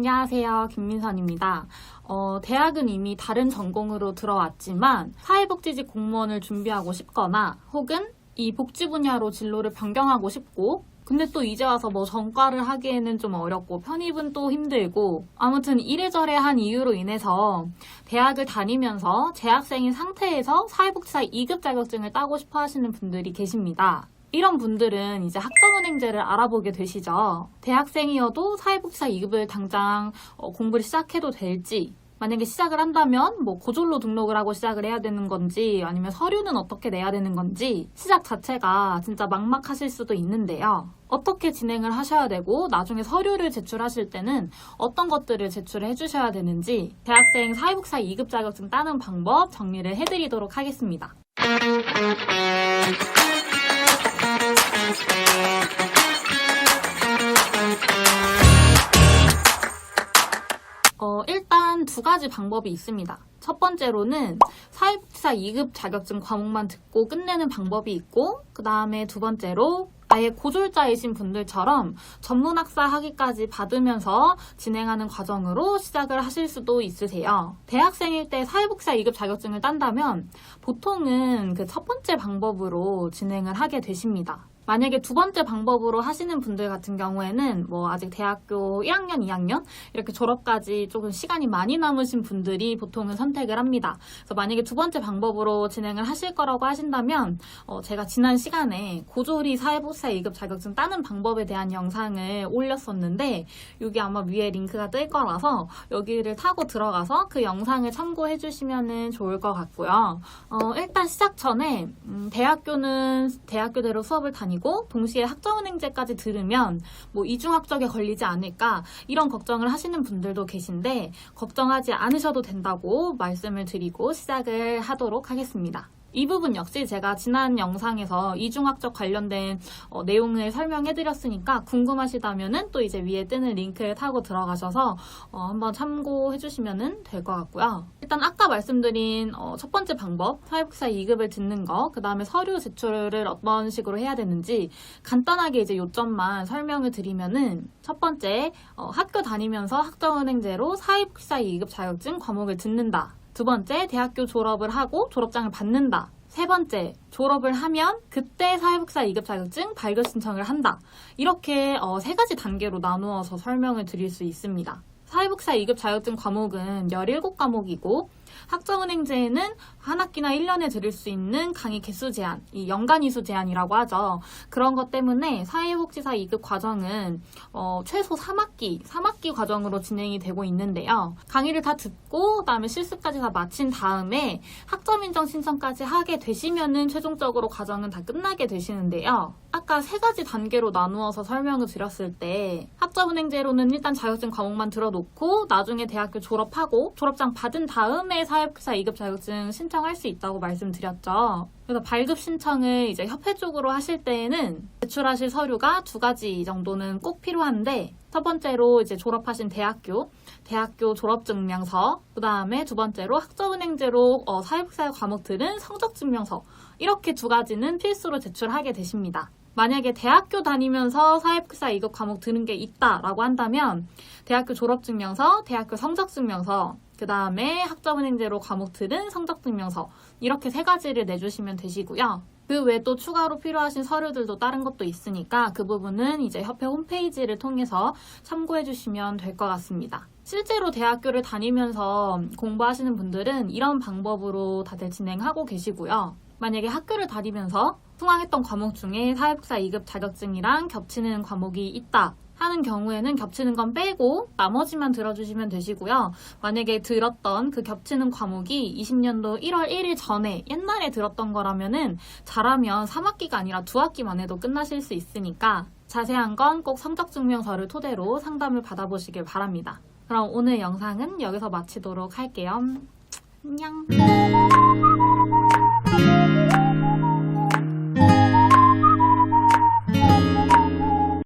안녕하세요. 김민선입니다. 어, 대학은 이미 다른 전공으로 들어왔지만 사회복지직 공무원을 준비하고 싶거나 혹은 이 복지 분야로 진로를 변경하고 싶고 근데 또 이제 와서 뭐 전과를 하기에는 좀 어렵고 편입은 또 힘들고 아무튼 이래저래 한 이유로 인해서 대학을 다니면서 재학생인 상태에서 사회복지사 2급 자격증을 따고 싶어 하시는 분들이 계십니다. 이런 분들은 이제 학점은행제를 알아보게 되시죠. 대학생이어도 사회복지사 2급을 당장 어, 공부를 시작해도 될지, 만약에 시작을 한다면 뭐 고졸로 등록을 하고 시작을 해야 되는 건지 아니면 서류는 어떻게 내야 되는 건지 시작 자체가 진짜 막막하실 수도 있는데요. 어떻게 진행을 하셔야 되고 나중에 서류를 제출하실 때는 어떤 것들을 제출을 해주셔야 되는지 대학생 사회복지사 2급 자격증 따는 방법 정리를 해드리도록 하겠습니다. 일단 두 가지 방법이 있습니다. 첫 번째로는 사회복지사 2급 자격증 과목만 듣고 끝내는 방법이 있고, 그 다음에 두 번째로 아예 고졸자이신 분들처럼 전문학사 학위까지 받으면서 진행하는 과정으로 시작을 하실 수도 있으세요. 대학생일 때 사회복지사 2급 자격증을 딴다면 보통은 그 첫 번째 방법으로 진행을 하게 되십니다. 만약에 두 번째 방법으로 하시는 분들 같은 경우에는 뭐 아직 대학교 1학년, 2학년 이렇게 졸업까지 조금 시간이 많이 남으신 분들이 보통은 선택을 합니다. 그래서 만약에 두 번째 방법으로 진행을 하실 거라고 하신다면 어, 제가 지난 시간에 고졸이 사회복지사 2급 자격증 따는 방법에 대한 영상을 올렸었는데 여기 아마 위에 링크가 뜰 거라서 여기를 타고 들어가서 그 영상을 참고해 주시면 좋을 것 같고요. 어, 일단 시작 전에 음, 대학교는 대학교대로 수업을 다니고 동시에 학점은행제까지 들으면 뭐 이중학적에 걸리지 않을까 이런 걱정을 하시는 분들도 계신데 걱정하지 않으셔도 된다고 말씀을 드리고 시작을 하도록 하겠습니다. 이 부분 역시 제가 지난 영상에서 이중학적 관련된 어, 내용을 설명해 드렸으니까 궁금하시다면은 또 이제 위에 뜨는 링크를 타고 들어가셔서 어, 한번 참고해 주시면 될 것 같고요. 일단 아까 말씀드린 어, 첫 번째 방법, 사회복지사 2급을 듣는 거, 그 다음에 서류 제출을 어떤 식으로 해야 되는지 간단하게 이제 요점만 설명을 드리면은 첫 번째, 어, 학교 다니면서 학점은행제로 사회복지사 2급 자격증 과목을 듣는다. 두 번째, 대학교 졸업을 하고 졸업장을 받는다. 세 번째, 졸업을 하면 그때 사회복지사 2급 자격증 발급 신청을 한다. 이렇게 어, 세 가지 단계로 나누어서 설명을 드릴 수 있습니다. 사회복지사 2급 자격증 과목은 17과목이고 학점은행제에는 한 학기나 1년에 들을 수 있는 강의 개수 제한, 이 연간 이수 제한이라고 하죠. 그런 것 때문에 사회복지사 2급 과정은 어, 최소 3학기, 3학기 과정으로 진행이 되고 있는데요. 강의를 다 듣고 그다음에 실습까지 다 마친 다음에 학점 인정 신청까지 하게 되시면은 최종적으로 과정은 다 끝나게 되시는데요. 아까 세 가지 단계로 나누어서 설명을 드렸을 때 학점은행제로는 일단 자격증 과목만 들어놓고 나중에 대학교 졸업하고 졸업장 받은 다음에 사회복지사 2급 자격증 신청할 수 있다고 말씀드렸죠. 그래서 발급 신청을 이제 협회 쪽으로 하실 때에는 제출하실 서류가 두 가지 정도는 꼭 필요한데 첫 번째로 이제 졸업하신 대학교, 대학교 졸업증명서, 그 다음에 두 번째로 학점은행제로 어, 사회복지사 과목들은 성적증명서 이렇게 두 가지는 필수로 제출하게 되십니다. 만약에 대학교 다니면서 사회복지사 2급 과목 드는 게 있다라고 한다면 대학교 졸업증명서, 대학교 성적증명서, 그 다음에 학점은행제로 과목 들은 성적증명서 이렇게 세 가지를 내주시면 되시고요. 그 외에 또 추가로 필요하신 서류들도 다른 것도 있으니까 그 부분은 이제 협회 홈페이지를 통해서 참고해 주시면 될 것 같습니다. 실제로 대학교를 다니면서 공부하시는 분들은 이런 방법으로 다들 진행하고 계시고요. 만약에 학교를 다니면서 통학했던 과목 중에 사회복사 2급 자격증이랑 겹치는 과목이 있다. 하는 경우에는 겹치는 건 빼고 나머지만 들어주시면 되시고요. 만약에 들었던 그 겹치는 과목이 20년도 1월 1일 전에 옛날에 들었던 거라면은 잘하면 3학기가 아니라 2학기만 해도 끝나실 수 있으니까 자세한 건 꼭 성적증명서를 토대로 상담을 받아보시길 바랍니다. 그럼 오늘 영상은 여기서 마치도록 할게요. 안녕.